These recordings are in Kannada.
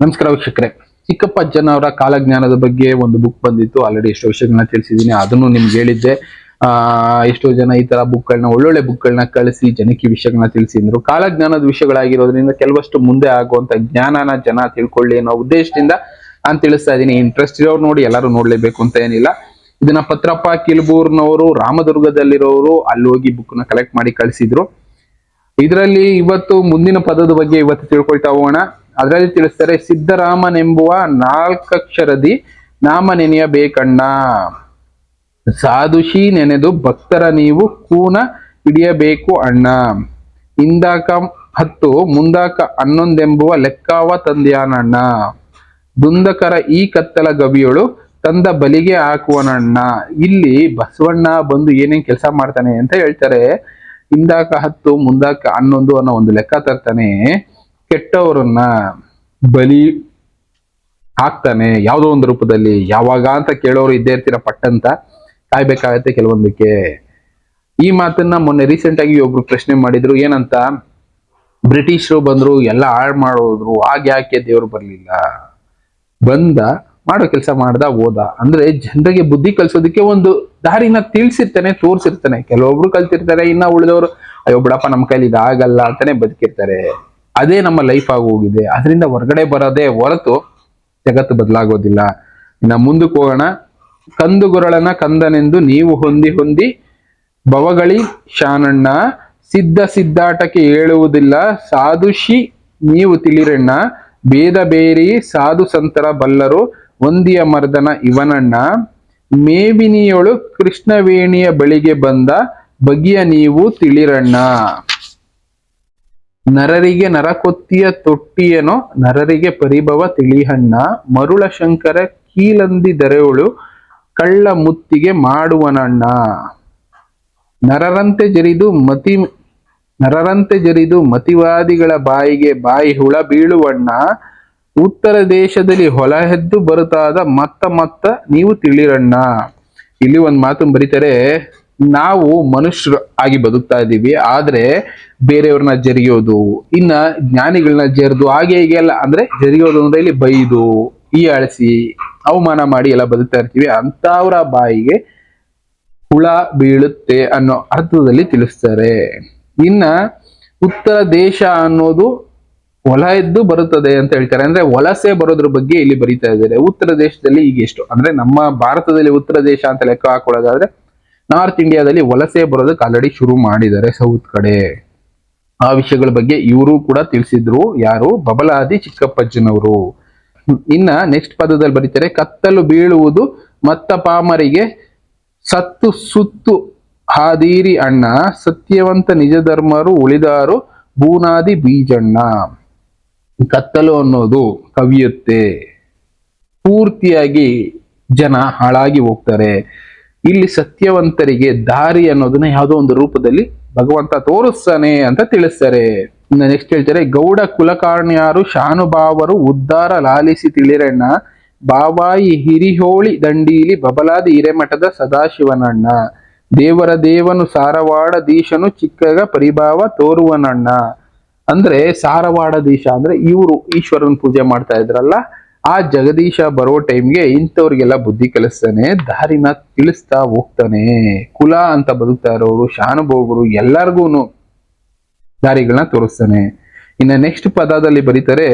ನಮಸ್ಕಾರ ವೀಕ್ಷಕರೇ. ಚಿಕ್ಕಪ್ಪ ಅಜ್ಜನ ಅವರ ಕಾಲಜ್ಞಾನದ ಬಗ್ಗೆ ಒಂದು ಬುಕ್ ಬಂದಿತ್ತು. ಆಲ್ರೆಡಿ ಎಷ್ಟೋ ವಿಷಯಗಳನ್ನ ತಿಳಿಸಿದ್ದೀನಿ. ಅದನ್ನು ನಿಮ್ಗೆ ಹೇಳಿದ್ದೆ. ಆ, ಎಷ್ಟೋ ಜನ ಈ ತರ ಬುಕ್ಗಳನ್ನ ಒಳ್ಳೊಳ್ಳೆ ಬುಕ್ಗಳನ್ನ ಕಳಿಸಿ ಜನಕ್ಕೆ ವಿಷಯಗಳನ್ನ ತಿಳಿಸಿದ್ರು ಕಾಲಜ್ಞಾನದ ವಿಷಯಗಳಾಗಿರೋದ್ರಿಂದ ಕೆಲವಷ್ಟು ಮುಂದೆ ಆಗುವಂತ ಜ್ಞಾನನ ಜನ ತಿಳ್ಕೊಳ್ಳಿ ಅನ್ನೋ ಉದ್ದೇಶದಿಂದ ನಾನು ತಿಳಿಸ್ತಾ ಇದ್ದೀನಿ. ಇಂಟ್ರೆಸ್ಟ್ ಇರೋರು ನೋಡಿ, ಎಲ್ಲರೂ ನೋಡ್ಲೇಬೇಕು ಅಂತ ಏನಿಲ್ಲ. ಇದನ್ನ ಪತ್ರಪ್ಪ ಕಿಲ್ಬೂರ್ನವರು, ರಾಮದುರ್ಗದಲ್ಲಿರೋರು ಅಲ್ಲಿ ಹೋಗಿ ಬುಕ್ನ ಕಲೆಕ್ಟ್ ಮಾಡಿ ಕಳಿಸಿದ್ರು. ಇದರಲ್ಲಿ ಇವತ್ತು ಮುಂದಿನ ಪದದ ಬಗ್ಗೆ ಇವತ್ತು ತಿಳ್ಕೊಳ್ತಾ ಹೋಗೋಣ. ಅದರಲ್ಲಿ ತಿಳಿಸ್ತಾರೆ ಸಿದ್ದರಾಮನೆಂಬುವ ನಾಲ್ಕಕ್ಷರದಿ ನಾಮ ನೆನೆಯಬೇಕಣ್ಣ ಸಾಧುಷಿ ನೆನೆದು ಭಕ್ತರ ನೀವು ಕೂನ ಹಿಡಿಯಬೇಕು ಅಣ್ಣ. ಇಂದಾಕ ಹತ್ತು, ಮುಂದಾಕ ಹನ್ನೊಂದೆಂಬುವ ಲೆಕ್ಕಾವ ತಂದೆಯಾನಣ್ಣ. ದುಂದಕರ ಈ ಕತ್ತಲ ಗವಿಯೊಳು ತಂದ ಬಲಿಗೆ ಹಾಕುವನಣ್ಣ. ಇಲ್ಲಿ ಬಸವಣ್ಣ ಬಂದು ಏನೇನ್ ಕೆಲಸ ಮಾಡ್ತಾನೆ ಅಂತ ಹೇಳ್ತಾರೆ. ಹಿಂದಾಕ ಹತ್ತು, ಮುಂದಾಕ ಹನ್ನೊಂದು ಅನ್ನೋ ಒಂದು ಲೆಕ್ಕ ತರ್ತಾನೆ. ಕೆಟ್ಟವರನ್ನ ಬಲಿ ಆಗ್ತಾನೆ ಯಾವುದೋ ಒಂದು ರೂಪದಲ್ಲಿ. ಯಾವಾಗ ಅಂತ ಕೇಳೋರು ಇದ್ದೇ ಇರ್ತೀರ ಪಟ್ಟಂತ ಕಾಯ್ಬೇಕಾಗತ್ತೆ ಕೆಲವೊಂದಕ್ಕೆ. ಈ ಮಾತನ್ನ ಮೊನ್ನೆ ರೀಸೆಂಟ್ ಆಗಿ ಒಬ್ರು ಪ್ರಶ್ನೆ ಮಾಡಿದ್ರು, ಏನಂತ? ಬ್ರಿಟಿಷರು ಬಂದ್ರು, ಎಲ್ಲ ಹಾಳ್ ಮಾಡೋದ್ರು, ಆಗ ಯಾಕೆ ದೇವ್ರು ಬರ್ಲಿಲ್ಲ? ಬಂದ, ಮಾಡೋ ಕೆಲಸ ಮಾಡ್ದ, ಹೋದ. ಅಂದ್ರೆ ಜನರಿಗೆ ಬುದ್ಧಿ ಕಲ್ಸೋದಕ್ಕೆ ಒಂದು ದಾರಿನ ತಿಳಿಸಿರ್ತಾನೆ, ತೋರಿಸಿರ್ತಾನೆ. ಕೆಲವೊಬ್ರು ಕಲ್ತಿರ್ತಾರೆ, ಇನ್ನ ಉಳಿದವರು, ಅಯ್ಯೋ ಬಿಡಪ್ಪ ನಮ್ಮ ಕೈಲಿ ಇದಾಗಲ್ಲ ಅಂತಾನೆ ಬದುಕಿರ್ತಾರೆ. ಅದೇ ನಮ್ಮ ಲೈಫ್ ಆಗಿ ಹೋಗಿದೆ. ಅದರಿಂದ ಹೊರಗಡೆ ಬರೋದೇ ಹೊರತು ಜಗತ್ತು ಬದಲಾಗೋದಿಲ್ಲ. ಇನ್ನ ಮುಂದಕ್ಕೆ ಹೋಗೋಣ. ಕಂದುಗುರಳನ ಕಂದನೆಂದು ನೀವು ಹೊಂದಿ ಹೊಂದಿ ಭವಗಳಿ ಶಾನಣ್ಣ, ಸಿದ್ಧ ಸಿದ್ಧಾಟಕ್ಕೆ ಹೇಳುವುದಿಲ್ಲ ಸಾಧುಷಿ ನೀವು ತಿಳಿರಣ್ಣ. ಭೇದ ಬೇರಿ ಸಾಧು ಸಂತರ ಬಲ್ಲರು ಒಂದಿಯ ಮರ್ದನ ಇವನಣ್ಣ. ಮೇವಿನಿಯೊಳು ಕೃಷ್ಣವೇಣಿಯ ಬಳಿಗೆ ಬಂದ ಬಗೆಯ ನೀವು ತಿಳಿರಣ್ಣ. ನರರಿಗೆ ನರಕೊತ್ತಿಯ ತೊಟ್ಟಿಯನೋ, ನರರಿಗೆ ಪರಿಭವ ತಿಳಿಹಣ್ಣ ಮರುಳ ಶಂಕರ ಕೀಲಂದಿ ದರೆವಳು ಕಳ್ಳ ಮುತ್ತಿಗೆ ಮಾಡುವನಣ್ಣ. ನರರಂತೆ ಜರಿದು ಮತಿ, ನರರಂತೆ ಜರಿದು ಮತಿವಾದಿಗಳ ಬಾಯಿಗೆ ಬಾಯಿ ಹುಳ ಬೀಳುವಣ್ಣ. ಉತ್ತರ ದೇಶದಲ್ಲಿ ಹೊಲ ಹೆದ್ದು ಬರುತ್ತಾದ ಮತ್ತ ಮತ್ತ ನೀವು ತಿಳಿರಣ್ಣ. ಇಲ್ಲಿ ಒಂದ್ ಮಾತು ಬರೀತಾರೆ ನಾವು ಮನುಷ್ಯರು ಆಗಿ ಬದುಕ್ತಾ ಇದ್ದೀವಿ, ಆದ್ರೆ ಬೇರೆಯವ್ರನ್ನ ಜರಿಯೋದು, ಇನ್ನ ಜ್ಞಾನಿಗಳನ್ನ ಜರಿದು ಹಾಗೆ ಹೀಗೆ ಎಲ್ಲ, ಅಂದ್ರೆ ಜರಿಯೋದು ಅಂದ್ರೆ ಇಲ್ಲಿ ಬೈದು, ಈ ಅಳಿಸಿ, ಅವಮಾನ ಮಾಡಿ ಎಲ್ಲ ಬದುಕ್ತಾ ಇರ್ತೀವಿ, ಅಂತವ್ರ ಬಾಯಿಗೆ ಹುಳ ಬೀಳುತ್ತೆ ಅನ್ನೋ ಅರ್ಥದಲ್ಲಿ ತಿಳಿಸ್ತಾರೆ. ಇನ್ನ ಉತ್ತರ ದೇಶ ಅನ್ನೋದು ಹೊಲ ಎದ್ದು ಬರುತ್ತದೆ ಅಂತ ಹೇಳ್ತಾರೆ. ಅಂದ್ರೆ ವಲಸೆ ಬರೋದ್ರ ಬಗ್ಗೆ ಇಲ್ಲಿ ಬರೀತಾ ಇದ್ದಾರೆ. ಉತ್ತರ ದೇಶದಲ್ಲಿ ಈಗ ಎಷ್ಟು ಅಂದ್ರೆ ನಮ್ಮ ಭಾರತದಲ್ಲಿ ಉತ್ತರ ದೇಶ ಅಂತ ಲೆಕ್ಕ ಹಾಕೊಳ್ಳೋದಾದ್ರೆ ನಾರ್ತ್ ಇಂಡಿಯಾದಲ್ಲಿ ವಲಸೆ ಬರೋದಕ್ಕೆ ಆಲ್ರೆಡಿ ಶುರು ಮಾಡಿದ್ದಾರೆ ಸೌತ್ ಕಡೆ. ಆ ವಿಷಯಗಳ ಬಗ್ಗೆ ಇವರು ಕೂಡ ತಿಳಿಸಿದ್ರು. ಯಾರು? ಬಬಲಾದಿ ಚಿಕ್ಕಪ್ಪಜ್ಜನವರು. ಇನ್ನ ನೆಕ್ಸ್ಟ್ ಪದದಲ್ಲಿ ಬರೀತಾರೆ, ಕತ್ತಲು ಬೀಳುವುದು ಮತ್ತ ಪಾಮರಿಗೆ ಸತ್ತು ಸುತ್ತು. ಹಾದೀರಿ ಅಣ್ಣ, ಸತ್ಯವಂತ ನಿಜ ಧರ್ಮರು ಉಳಿದಾರು ಬೂನಾದಿ ಬೀಜಣ್ಣ. ಕತ್ತಲು ಅನ್ನೋದು ಕವಿಯುತ್ತೆ. ಪೂರ್ತಿಯಾಗಿ ಜನ ಹಾಳಾಗಿ ಹೋಗ್ತಾರೆ. ಇಲ್ಲಿ ಸತ್ಯವಂತರಿಗೆ ದಾರಿ ಅನ್ನೋದನ್ನ ಯಾವುದೋ ಒಂದು ರೂಪದಲ್ಲಿ ಭಗವಂತ ತೋರಿಸ್ತಾನೆ ಅಂತ ತಿಳಿಸ್ತಾರೆ. ನೆಕ್ಸ್ಟ್ ಹೇಳ್ತಾರೆ, ಗೌಡ ಕುಲಕಾರ್ಣ್ಯಾರು ಶಾನುಭಾವರು ಉದ್ದಾರ ಲಾಲಿಸಿ ತಿಳಿರಣ್ಣ, ಬಾವಾಯಿ ಹಿರಿಹೋಳಿ ದಂಡೀಲಿ ಬಬಲಾದಿ ಹಿರೇಮಠದ ಸದಾಶಿವನಣ್ಣ, ದೇವರ ದೇವನು ಸಾರವಾಡ ದೀಶನು ಚಿಕ್ಕಗ ಪರಿಭಾವ ತೋರುವನಣ್ಣ. ಅಂದ್ರೆ ಸಾರವಾಡ ದೀಶ ಅಂದ್ರೆ ಇವರು ಈಶ್ವರನ ಪೂಜೆ ಮಾಡ್ತಾ ಇದ್ರಲ್ಲ ಆ ಜಗದೀಶ ಬರೋ ಟೈಮ್ಗೆ ಇಂಥವ್ರಿಗೆಲ್ಲ ಬುದ್ಧಿ ಕಲಿಸ್ತಾನೆ, ದಾರಿನ ತಿಳಿಸ್ತಾ ಹೋಗ್ತಾನೆ. ಕುಲ ಅಂತ ಬದುಕ್ತಾ ಇರೋರು, ಶಾನುಭೋಗರು ಎಲ್ಲಾರ್ಗೂನು ದಾರಿಗಳನ್ನ ತೋರಿಸ್ತಾನೆ. ಇನ್ನ ನೆಕ್ಸ್ಟ್ ಪದದಲ್ಲಿ ಬರೀತಾರೆ,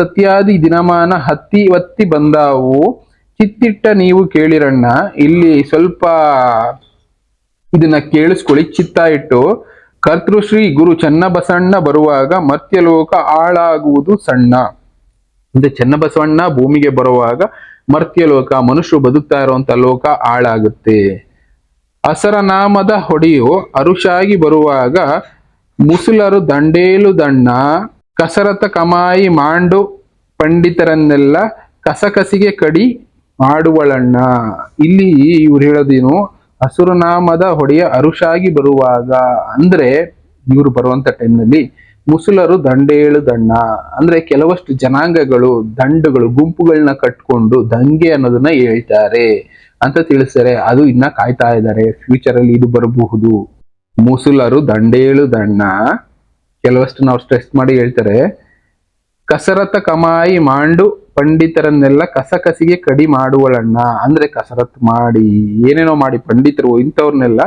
ಸತ್ಯಾದಿ ದಿನಮಾನ ಹತ್ತಿ ಒತ್ತಿ ಬಂದಾವು, ಚಿತ್ತಿಟ್ಟ ನೀವು ಕೇಳಿರಣ್ಣ, ಇಲ್ಲಿ ಸ್ವಲ್ಪ ಇದನ್ನ ಕೇಳಿಸ್ಕೊಳ್ಳಿ. ಚಿತ್ತ ಇಟ್ಟು ಕರ್ತೃಶ್ರೀ ಗುರು ಚನ್ನಬಸಣ್ಣ ಬರುವಾಗ ಮರ್ತ್ಯಲೋಕ ಹಾಳಾಗುವುದು ಸಣ್ಣ. ಅಂದ್ರೆ ಚನ್ನಬಸವಣ್ಣ ಭೂಮಿಗೆ ಬರುವಾಗ ಮರ್ತ್ಯಲೋಕ ಮನುಷ್ಯರು ಬದುಕ್ತಾ ಇರುವಂತ ಲೋಕ ಹಾಳಾಗುತ್ತೆ. ಅಸರನಾಮದ ಹೊಡೆಯು ಅರುಷಾಗಿ ಬರುವಾಗ ಮುಸುಲರು ದಂಡೇಲು ದಣ್ಣ ಕಸರತ ಕಮಾಯಿ ಮಾಂಡು ಪಂಡಿತರನ್ನೆಲ್ಲ ಕಸಕಸಿಗೆ ಕಡಿ ಮಾಡುವಳಣ್ಣ. ಇಲ್ಲಿ ಇವ್ರು ಹೇಳೋದೇನು? ಹಸುರನಾಮದ ಹೊಡೆಯ ಅರುಷಾಗಿ ಬರುವಾಗ. ಅಂದ್ರೆ ಇವರು ಬರುವಂತ ಟೈಮ್ನಲ್ಲಿ ಮುಸುಲರು ದಂಡೇಳು ದಣ್ಣ. ಅಂದ್ರೆ ಕೆಲವಷ್ಟು ಜನಾಂಗಗಳು, ದಂಡುಗಳು ಗುಂಪುಗಳನ್ನ ಕಟ್ಕೊಂಡು ದಂಗೆ ಅನ್ನೋದನ್ನ ಹೇಳ್ತಾರೆ ಅಂತ ತಿಳಿಸ್ತಾರೆ. ಅದು ಇನ್ನ ಕಾಯ್ತಾ ಇದ್ದಾರೆ. ಫ್ಯೂಚರ್ ಅಲ್ಲಿ ಇದು ಬರಬಹುದು. ಮುಸುಲರು ದಂಡೇಳು ದಣ್ಣ. ಕೆಲವಷ್ಟು ನಾವು ಸ್ಟ್ರೆಸ್ ಮಾಡಿ ಹೇಳ್ತಾರೆ. ಕಸರತ್ತ ಕಮಾಯಿ ಮಾಂಡು ಪಂಡಿತರನ್ನೆಲ್ಲ ಕಸಕಸಿಗೆ ಕಡಿ ಮಾಡುವಳಣ್ಣ. ಅಂದ್ರೆ ಕಸರತ್ ಮಾಡಿ, ಏನೇನೋ ಮಾಡಿ ಪಂಡಿತರು ಇಂಥವ್ರನ್ನೆಲ್ಲ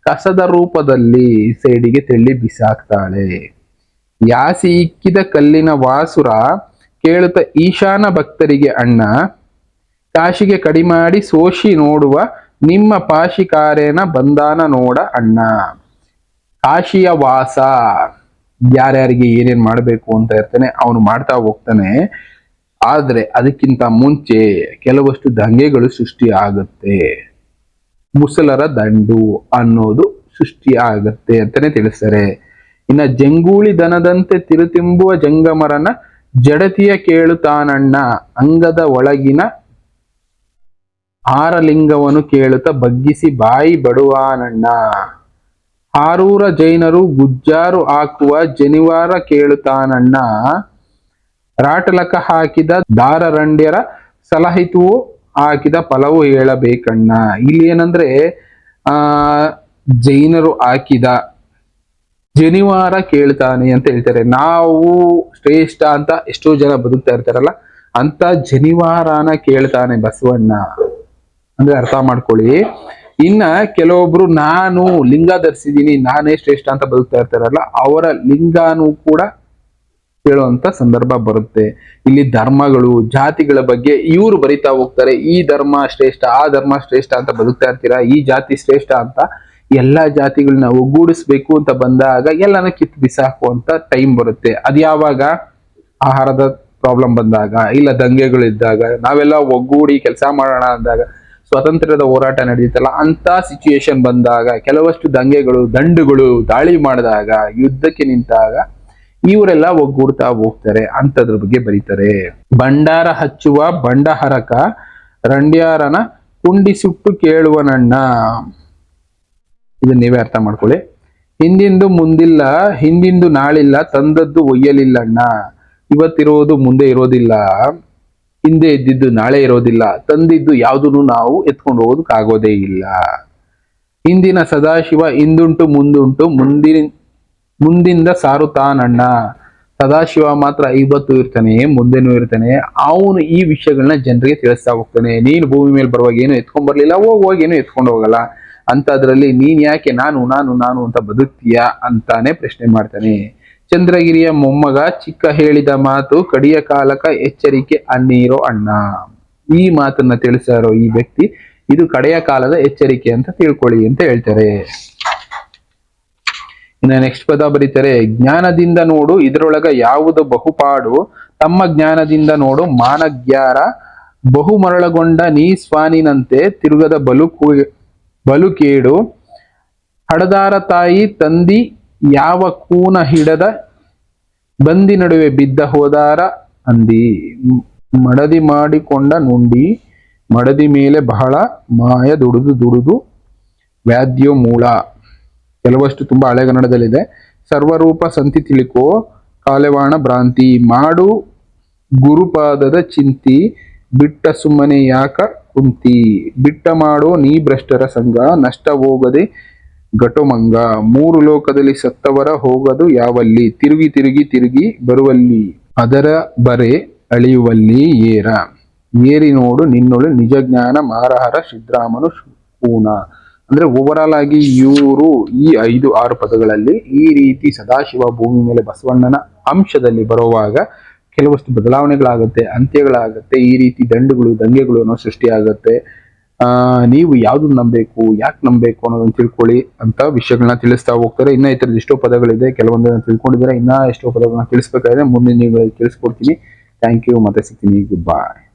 ಕಸದ ರೂಪದಲ್ಲಿ ಸೈಡಿಗೆ ತೆಳ್ಳಿ ಬಿಸಾಕ್ತಾಳೆ. ಯಾಸಿ ಇಕ್ಕಿದ ಕಲ್ಲಿನ ವಾಸುರ ಕೇಳುತ್ತ ಈಶಾನ ಭಕ್ತರಿಗೆ ಅಣ್ಣ, ಕಾಶಿಗೆ ಕಡಿಮಾಡಿ ಸೋಶಿ ನೋಡುವ ನಿಮ್ಮ ಪಾಶಿಕಾರೇನ ಬಂದಾನ ನೋಡ ಅಣ್ಣ. ಕಾಶಿಯ ವಾಸ. ಯಾರ್ಯಾರಿಗೆ ಏನೇನ್ ಮಾಡಬೇಕು ಅಂತ ಇರ್ತಾನೆ, ಅವನು ಮಾಡ್ತಾ ಹೋಗ್ತಾನೆ. ಆದ್ರೆ ಅದಕ್ಕಿಂತ ಮುಂಚೆ ಕೆಲವಷ್ಟು ದಂಗೆಗಳು ಸೃಷ್ಟಿ ಆಗುತ್ತೆ ಮುಸಲರ ದಂಡು ಅನ್ನೋದು ಸೃಷ್ಟಿ ಆಗತ್ತೆ ಅಂತಾನೆ ತಿಳಿಸ್ತಾರೆ. ಇನ್ನ ಜಂಗೂಳಿ ದನದಂತೆ ತಿರುತಿಂಬುವ ಜಂಗಮರನ ಜಡತಿಯ ಕೇಳುತ್ತಾನಣ್ಣ ಅಂಗದ ಒಳಗಿನ ಆರಲಿಂಗವನು ಕೇಳುತ್ತ ಬಗ್ಗಿಸಿ ಬಾಯಿ ಬಡುವಾನಣ್ಣ. ಆರೂರ ಜೈನರು ಗುಜ್ಜಾರು ಹಾಕುವ ಜನಿವಾರ ಕೇಳುತ್ತಾನಣ್ಣ ರಾಟಲಕ ಹಾಕಿದ ದಾರರಂಡ್ಯರ ಸಲಹಿತುವು ಹಾಕಿದ ಫಲವು ಹೇಳಬೇಕಣ್ಣ. ಇಲ್ಲಿ ಏನಂದ್ರೆ, ಆ, ಜೈನರು ಹಾಕಿದ ಜನಿವಾರ ಕೇಳ್ತಾನೆ ಅಂತ ಹೇಳ್ತಾರೆ. ನಾವು ಶ್ರೇಷ್ಠ ಅಂತ ಎಷ್ಟೋ ಜನ ಬದುಕ್ತಾ ಇರ್ತಾರಲ್ಲ, ಅಂತ ಜನಿವಾರನ ಕೇಳ್ತಾನೆ ಬಸವಣ್ಣ. ಅಂದ್ರೆ ಅರ್ಥ ಮಾಡ್ಕೊಳ್ಳಿ. ಇನ್ನ ಕೆಲವೊಬ್ರು ನಾನು ಲಿಂಗ ಧರಿಸಿದೀನಿ, ನಾನೇ ಶ್ರೇಷ್ಠ ಅಂತ ಬದುಕ್ತಾ ಇರ್ತಾರಲ್ಲ, ಅವರ ಲಿಂಗಾನು ಕೂಡ ಕೇಳುವಂತ ಸಂದರ್ಭ ಬರುತ್ತೆ. ಇಲ್ಲಿ ಧರ್ಮಗಳು, ಜಾತಿಗಳ ಬಗ್ಗೆ ಇವರು ಬರಿತಾ ಹೋಗ್ತಾರೆ, ಈ ಧರ್ಮ ಶ್ರೇಷ್ಠ, ಆ ಧರ್ಮ ಶ್ರೇಷ್ಠ ಅಂತ ಬದುಕ್ತಾ ಇರ್ತೀರಾ, ಈ ಜಾತಿ ಶ್ರೇಷ್ಠ ಅಂತ. ಎಲ್ಲಾ ಜಾತಿಗಳನ್ನ ಒಗ್ಗೂಡಿಸ್ಬೇಕು ಅಂತ ಬಂದಾಗ ಎಲ್ಲನ ಕಿತ್ತು ಬಿಸಾಕುವಂತ ಟೈಮ್ ಬರುತ್ತೆ. ಅದ್ ಯಾವಾಗ? ಆಹಾರದ ಪ್ರಾಬ್ಲಮ್ ಬಂದಾಗ, ಇಲ್ಲ ದಂಗೆಗಳಿದ್ದಾಗ, ನಾವೆಲ್ಲ ಒಗ್ಗೂಡಿ ಕೆಲಸ ಮಾಡೋಣ ಅಂದಾಗ, ಸ್ವಾತಂತ್ರ್ಯದ ಹೋರಾಟ ನಡೆಯುತ್ತಲ್ಲ ಅಂತ ಸಿಚುಯೇಷನ್ ಬಂದಾಗ, ಕೆಲವಷ್ಟು ದಂಗೆಗಳು, ದಂಡುಗಳು ದಾಳಿ ಮಾಡಿದಾಗ, ಯುದ್ಧಕ್ಕೆ ನಿಂತಾಗ ಇವರೆಲ್ಲ ಒಗ್ಗೂಡ್ತಾ ಹೋಗ್ತಾರೆ ಅಂತದ್ರ ಬಗ್ಗೆ ಬರೀತಾರೆ. ಭಂಡಾರ ಹಚ್ಚುವ ಬಂಡಹರಕ ರಂಡ್ಯಾರನ ಕುಂಡಿ ಸುಟ್ಟು ಕೇಳುವನಣ್ಣ. ಇದನ್ನ ನೀವೇ ಅರ್ಥ ಮಾಡ್ಕೊಳ್ಳಿ. ಹಿಂದಿಂದು ಮುಂದಿಲ್ಲ, ಹಿಂದಿಂದು ನಾಳಿಲ್ಲ, ತಂದದ್ದು ಒಯ್ಯಲಿಲ್ಲ ಅಣ್ಣ. ಇವತ್ತಿರೋದು ಮುಂದೆ ಇರೋದಿಲ್ಲ, ಹಿಂದೆ ಇದ್ದಿದ್ದು ನಾಳೆ ಇರೋದಿಲ್ಲ, ತಂದಿದ್ದು ಯಾವುದನ್ನು ನಾವು ಎತ್ಕೊಂಡು ಹೋಗೋದಕ್ಕಾಗೋದೇ ಇಲ್ಲ. ಹಿಂದಿನ ಸದಾಶಿವ ಹಿಂದುಂಟು, ಮುಂದುಂಟು, ಮುಂದಿನ, ಮುಂದಿಂದ ಸಾರುತ್ತಾನಣ್ಣ ಸದಾಶಿವ ಮಾತ್ರ ಇವತ್ತು ಇರ್ತಾನೆ, ಮುಂದೆನೂ ಇರ್ತಾನೆ. ಅವನು ಈ ವಿಷಯಗಳನ್ನ ಜನರಿಗೆ ತಿಳಿಸ್ತಾ ಹೋಗ್ತಾನೆ. ನೀನು ಭೂಮಿ ಮೇಲೆ ಬರುವಾಗ ಏನು ಎತ್ಕೊಂಡ್ ಬರ್ಲಿಲ್ಲ ಹೋಗುವಾಗ ಏನು ಎತ್ಕೊಂಡು ಹೋಗಲ್ಲ. ಅಂತದ್ರಲ್ಲಿ ನೀನ್ ಯಾಕೆ ನಾನು ನಾನು ನಾನು ಅಂತ ಬದುಕ್ತೀಯಾ ಅಂತಾನೆ ಪ್ರಶ್ನೆ ಮಾಡ್ತಾನೆ. ಚಂದ್ರಗಿರಿಯ ಮೊಮ್ಮಗ ಚಿಕ್ಕ ಹೇಳಿದ ಮಾತು ಕಡಿಯ ಕಾಲಕ ಎಚ್ಚರಿಕೆ ಅನ್ನೀರೋ ಅಣ್ಣ. ಈ ಮಾತನ್ನ ತಿಳಿಸಾರೋ ಈ ವ್ಯಕ್ತಿ? ಇದು ಕಡೆಯ ಕಾಲದ ಎಚ್ಚರಿಕೆ ಅಂತ ತಿಳ್ಕೊಳ್ಳಿ ಅಂತ ಹೇಳ್ತಾರೆ. ಇನ್ನು ನೆಕ್ಸ್ಟ್ ಪದ ಬರೀತಾರೆ, ಜ್ಞಾನದಿಂದ ನೋಡು, ಇದರೊಳಗ ಯಾವುದು ಬಹುಪಾಡು? ತಮ್ಮ ಜ್ಞಾನದಿಂದ ನೋಡು ಮಾನಜ್ಞಾರ ಬಹುಮರಳಗೊಂಡ ನೀ ಸ್ವಾನಿನಂತೆ ತಿರುಗದ ಬಲು ಬಲು ಕೇಡು ಹಡದಾರ ತಾಯಿ ತಂದಿ ಯಾವ ಕೂನ ಹಿಡದ ಬಂದಿ ನಡುವೆ ಬಿದ್ದ ಹೋದಾರ ಅಂದಿ. ಮಡದಿ ಮಾಡಿಕೊಂಡ ನುಂಡಿ, ಮಡದಿ ಮೇಲೆ ಬಹಳ ಮಾಯ ದುಡಿದು ದುಡಿದು ವ್ಯಾದ್ಯೋ ಮೂಳ. ಕೆಲವಷ್ಟು ತುಂಬಾ ಹಳೆಗನ್ನಡದಲ್ಲಿದೆ ಸರ್ವರೂಪ ಸಂತಿ ತಿಳಿಕೋ, ಕಾಲೆವಾಣ ಭ್ರಾಂತಿ ಮಾಡು, ಗುರುಪಾದದ ಚಿಂತಿ, ಬಿಟ್ಟ ಸುಮ್ಮನೆ ಯಾಕ ಕುಂತಿ, ಬಿಟ್ಟ ಮಾಡೋ ನೀ ಭ್ರಷ್ಟರ ಸಂಘ, ನಷ್ಟ ಹೋಗದೆ ಘಟೋಮಂಗ. ಮೂರು ಲೋಕದಲ್ಲಿ ಸತ್ತವರ ಹೋಗದು ಯಾವಲ್ಲಿ? ತಿರುಗಿ ತಿರುಗಿ ತಿರುಗಿ ಬರುವಲ್ಲಿ? ಅದರ ಬರೆ ಅಳಿಯುವಲ್ಲಿ ಏರ? ಏರಿ ನೋಡು ನಿನ್ನೊಳು ನಿಜ ಜ್ಞಾನ ಮಾರಹರ ಸಿದ್ರಾಮನು ಪೂನ ಅಂದ್ರೆ ಓವರ್ ಆಗಿ ಇವರು ಈ ಐದು ಆರು ಪದಗಳಲ್ಲಿ ಈ ರೀತಿ ಸದಾಶಿವ ಭೂಮಿ ಮೇಲೆ ಬಸವಣ್ಣನ ಅಂಶದಲ್ಲಿ ಬರುವಾಗ ಕೆಲವಷ್ಟು ಬದಲಾವಣೆಗಳಾಗುತ್ತೆ, ಅಂತ್ಯಗಳಾಗುತ್ತೆ, ಈ ರೀತಿ ದಂಡುಗಳು, ದಂಗೆಗಳು ಅನ್ನೋ ಸೃಷ್ಟಿಯಾಗುತ್ತೆ. ಆ, ನೀವು ಯಾವ್ದನ್ನ ನಂಬಬೇಕು, ಯಾಕೆ ನಂಬಬೇಕು ಅನ್ನೋದನ್ನ ತಿಳ್ಕೊಳ್ಳಿ ಅಂತ ವಿಷಯಗಳನ್ನ ತಿಳಿಸ್ತಾ ಹೋಗ್ತಾರೆ. ಇನ್ನ ಈ ಎಷ್ಟೋ ಪದಗಳಿದೆ, ಕೆಲವೊಂದನ್ನ ತಿಳ್ಕೊಂಡಿದ್ದಾರೆ. ಇನ್ನ ಎಷ್ಟೋ ಪದಗಳನ್ನ ತಿಳಿಸ್ಬೇಕಾದ್ರೆ ಮುಂದಿನ ದಿನಗಳಲ್ಲಿ ತಿಳಿಸ್ಕೊಡ್ತೀನಿ. ಥ್ಯಾಂಕ್ ಯು ಮತ್ತೆ ಸಿಗ್ತೀನಿ. ಗುಡ್ ಬಾಯ್